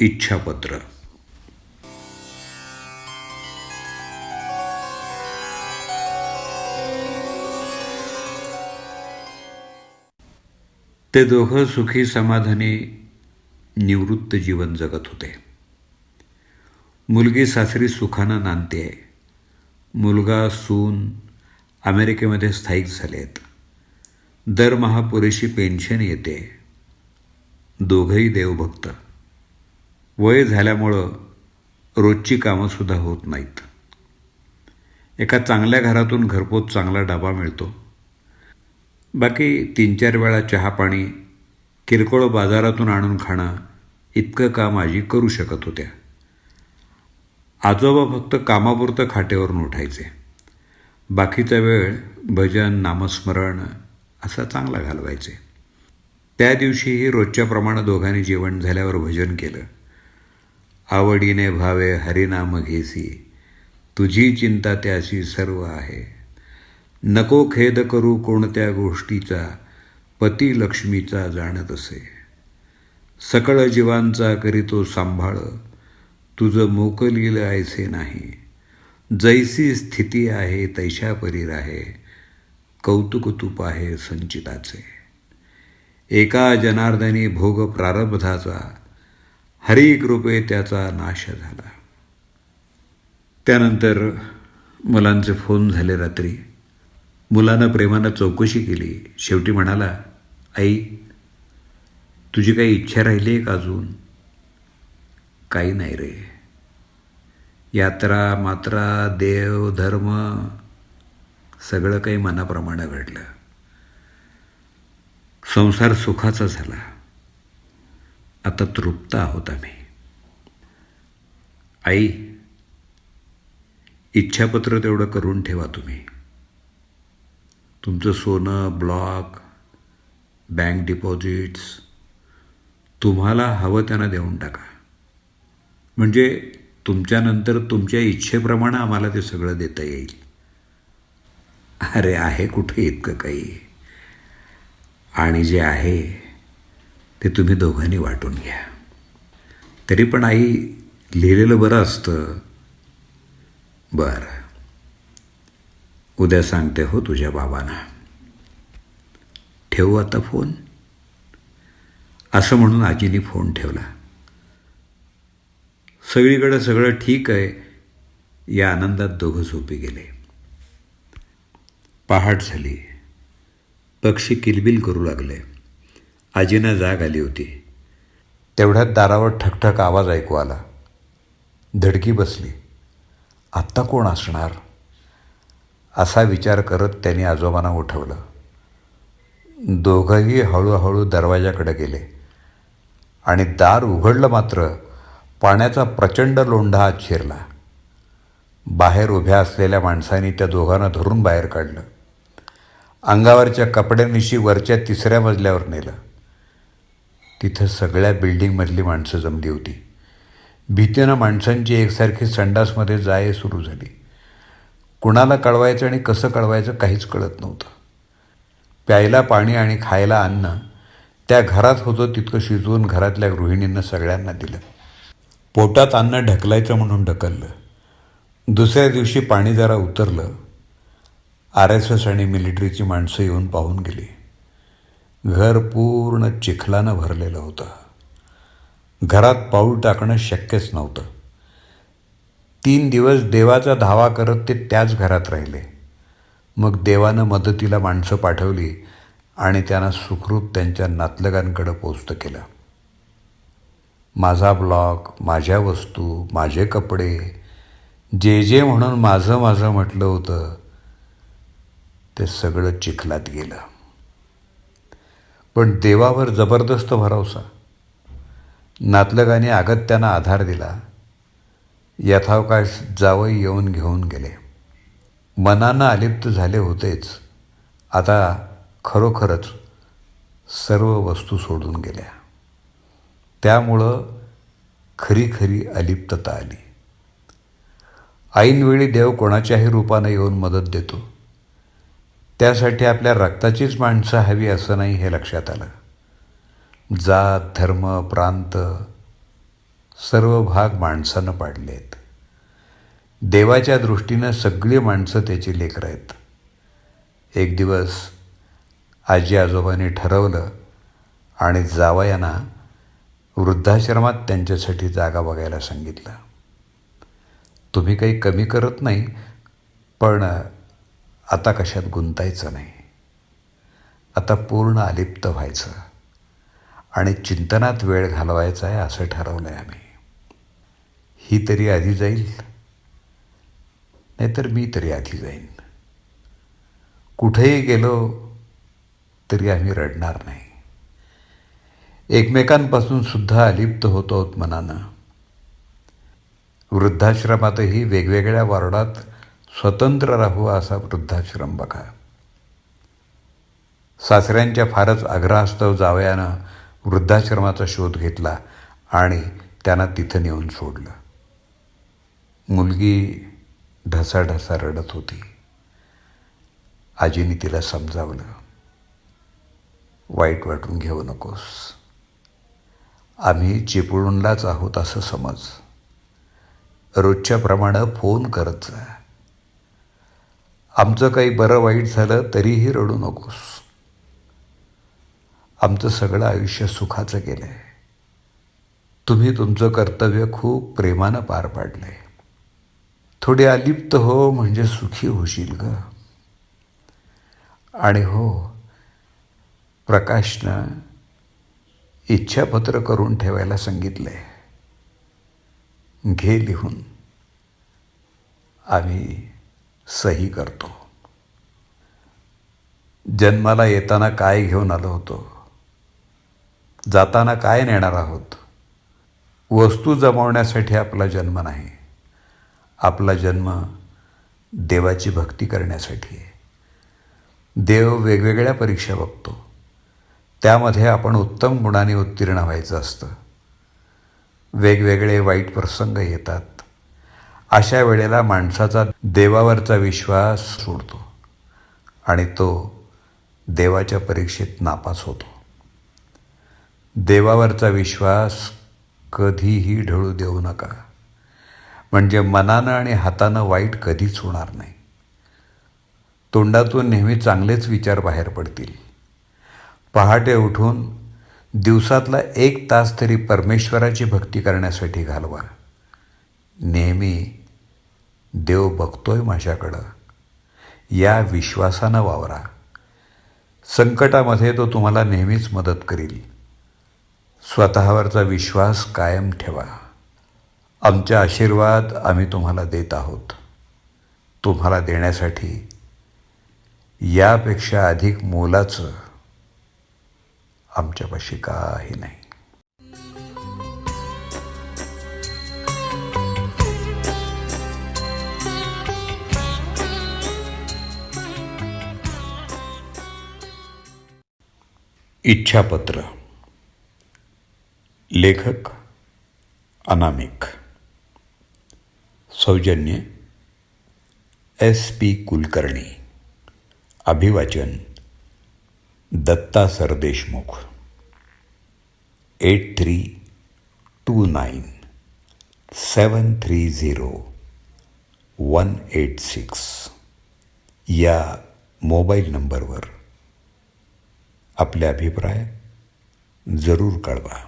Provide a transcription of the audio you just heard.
इच्छापत्र. ते दोघं सुखी समाधानी निवृत्त जीवन जगत होते. मुलगी सासरी सुखानं नांदते. मुलगा सून अमेरिकेमध्ये स्थायिक झालेत. दरमहा पुरेशी पेन्शन येते. दोघंही देवभक्त. वय झाल्यामुळं रोजची कामंसुद्धा होत नाहीत. एका चांगल्या घरातून घरपोच चांगला डबा मिळतो. बाकी तीन चार वेळा चहा पाणी किरकोळ बाजारातून आणून खाणं इतकं काम आजी करू शकत होत्या. आजोबा फक्त कामापुरतं खाटेवरून उठायचे. बाकीचा वेळ भजन नामस्मरण असा चांगला घालवायचे. त्या दिवशीही रोजच्याप्रमाणे दोघांनी जेवण झाल्यावर भजन केलं. आवडीने भावे हरिनाम घेसी. तुझी चिंता त्याशी सर्व आहे. नको खेद करू कोणत्या गोष्टीचा पती लक्ष्मीचा जाणत असे. सकळ जीवांचा करीतो सांभाळ. तुझं मोकलील ऐसे नाही. जैसी स्थिती आहे तैशा परीर आहे कौतुक तुप आहे संचिताचे. एका जनार्दनी भोग प्रारब्धाचा हरिकृपे त्याचा नाश झाला. त्यानंतर मुलांचे फोन झाले रात्री. मुलानं प्रेमानं चौकशी केली. शेवटी म्हणाला आई तुझी काही इच्छा राहिली आहे का अजून? काही नाही रे. यात्रा मात्रा देव धर्म सगळं काही मनाप्रमाणे घडलं. संसार सुखाचा झाला. आता तृप्त आहोत आम्ही. आई इच्छापत्र तेवढं करून ठेवा तुम्ही. तुमचं सोनं ब्लॉक बँक डिपॉझिट्स तुम्हाला हवं त्यांना देऊन टाका. म्हणजे तुमच्यानंतर तुमच्या इच्छेप्रमाणे आम्हाला ते सगळं देता येईल. अरे आहे कुठे इतकं काही? आणि जे आहे ते तुम्ही दोघांनी वाटून घ्या. तरी पण आई लिहिलेलं बरं असतं. बरं. उद्या सांगते हो तुझ्या बाबांना. ठेवू आता फोन? असं म्हणून आजीने फोन ठेवला. सगळीकडं सगळं ठीक आहे. या आनंदात दोघं झोपी गेले. पहाट झाली. पक्षी किलबिल करू लागले. आजीनं जाग आली होती. तेवढ्यात दारावर ठकठक आवाज ऐकू आला. धडकी बसली. आत्ता कोण असणार? असा विचार करत त्यांनी आजोबांना उठवलं. दोघंही हळूहळू दरवाजाकडे गेले. आणि दार उघडलं मात्र पाण्याचा प्रचंड लोंढा आत शिरला. बाहेर उभ्या असलेल्या माणसांनी त्या दोघांना धरून बाहेर काढलं. अंगावरच्या कपड्यांनिशी वरच्या तिसऱ्या मजल्यावर नेलं. तिथं सगळ्या बिल्डिंगमधली माणसं जमली होती. भीतीनं माणसांची एकसारखी संडासमध्ये जाय सुरू झाली. कुणाला कळवायचं आणि कसं कळवायचं काहीच कळत नव्हतं. प्यायला पाणी आणि खायला अन्न त्या घरात होतं तितकं शिजवून घरातल्या गृहिणींना सगळ्यांना दिलं. पोटात अन्न ढकलायचं म्हणून ढकललं. दुसऱ्या दिवशी पाणी जरा उतरलं. आर एस एस आणि मिलिटरीची माणसं येऊन पाहून गेली. घर पूर्ण चिखलानं भरलेलं होतं. घरात पाऊल टाकणं शक्यच नव्हतं. तीन दिवस देवाचा धावा करत ते त्याच घरात राहिले. मग देवानं मदतीला माणसं पाठवली आणि त्यांना सुखरूप त्यांच्या नातलगांकडं पोचतं केलं. माझा ब्लॉक माझ्या वस्तू माझे कपडे जे जे म्हणून माझं माझं म्हटलं होतं ते सगळं चिखलात गेलं. पण देवावर जबरदस्त भरवसा. नातलगाने अगत्यानं आधार दिला. यथावकाश जावई येऊन घेऊन गेले. मनानं अलिप्त झाले होतेच. आता खरोखरच सर्व वस्तू सोडून गेल्या. त्यामुळं खरी खरी अलिप्तता आली. ऐनवेळी देव कोणाच्याही रूपानं येऊन मदत देतो. त्यासाठी आपल्या रक्ताचीच माणसं हवी असं नाही हे लक्षात आलं. जात धर्म प्रांत सर्व भाग माणसानं पाडलेत. देवाच्या दृष्टीनं सगळी माणसं त्याची लेकर आहेत. एक दिवस आजी आजोबांनी ठरवलं आणि जावयांना वृद्धाश्रमात त्यांच्यासाठी जागा बघायला सांगितलं. तुम्ही काही कमी करत नाही पण आता कशात गुंतायचं नाही. आता पूर्ण अलिप्त व्हायचं. आणि चिंतनात वेळ घालवायचा आहे असं ठरवलं आहे आम्ही. ही तरी आधी जाईल. नाहीतर मी तरी आधी जाईन. कुठेही गेलो तरी आम्ही रडणार नाही. एकमेकांपासून सुद्धा अलिप्त होतो आहोत मनानं. वृद्धाश्रमातही वेगवेगळ्या वॉर्डात स्वतंत्र राहू असा वृद्धाश्रम बघा. सासऱ्यांच्या फारच आग्रहास्तव जावयानं वृद्धाश्रमाचा शोध घेतला आणि त्यांना तिथं नेऊन सोडलं. मुलगी ढसाढसा रडत होती. आजीने तिला समजावलं वाईट वाटून घेऊ नकोस. आम्ही चिपळूणलाच आहोत असं समज. रोजच्याप्रमाणे फोन करत जा. आमचं काही बरं वाईट झालं तरीही रडू नकोस. आमचं सगळं आयुष्य सुखाचं गेलं आहे तुम्ही तुमचं कर्तव्य खूप प्रेमानं पार पाडलंय. थोडे अलिप्त हो म्हणजे सुखी होशील ग. आणि हो प्रकाशनं इच्छापत्र करून ठेवायला सांगितलं आहे घे लिहून. आम्ही सही करतो. जन्माला येताना काय घेऊन आलो होतो? जाताना काय नेणार आहोत? वस्तू जमवण्यासाठी आपला जन्म नाही. आपला जन्म देवाची भक्ती करण्यासाठी आहे. देव वेगवेगळ्या परीक्षा बघतो. त्यामध्ये आपण उत्तम गुणाने उत्तीर्ण व्हायचं असतं. वेगवेगळे वाईट प्रसंग येतात. अशा वेळेला माणसाचा देवावरचा विश्वास सोडतो आणि तो देवाच्या परीक्षेत नापास होतो. देवावरचा विश्वास कधीही ढळू देऊ नका. म्हणजे मनानं आणि हातानं वाईट कधीच होणार नाही. तोंडातून नेहमी चांगलेच विचार बाहेर पडतील. पहाटे उठून दिवसातला एक तास तरी परमेश्वराची भक्ती करण्यासाठी घालवा. नेहमी देव बघतोय माझ्याकडं. या विश्वासानं वावरा. संकटामध्ये तो तुम्हाला नेहमीच मदत करील. स्वतःवरचा विश्वास कायम ठेवा. आमचे आशीर्वाद आम्ही तुम्हाला देत आहोत. तुम्हाला देण्यासाठी यापेक्षा अधिक मोलाचं आमच्यापाशी काही नाही. इच्छापत्र, लेखक, अनामिक। सौजन्य, एस पी कुलकर्णी। अभिवाचन, Datta Sardeshmukh eight three two nine, seven three zero one eight six. या मोबाईल नंबरवर आपले अभिप्राय जरूर कळवा.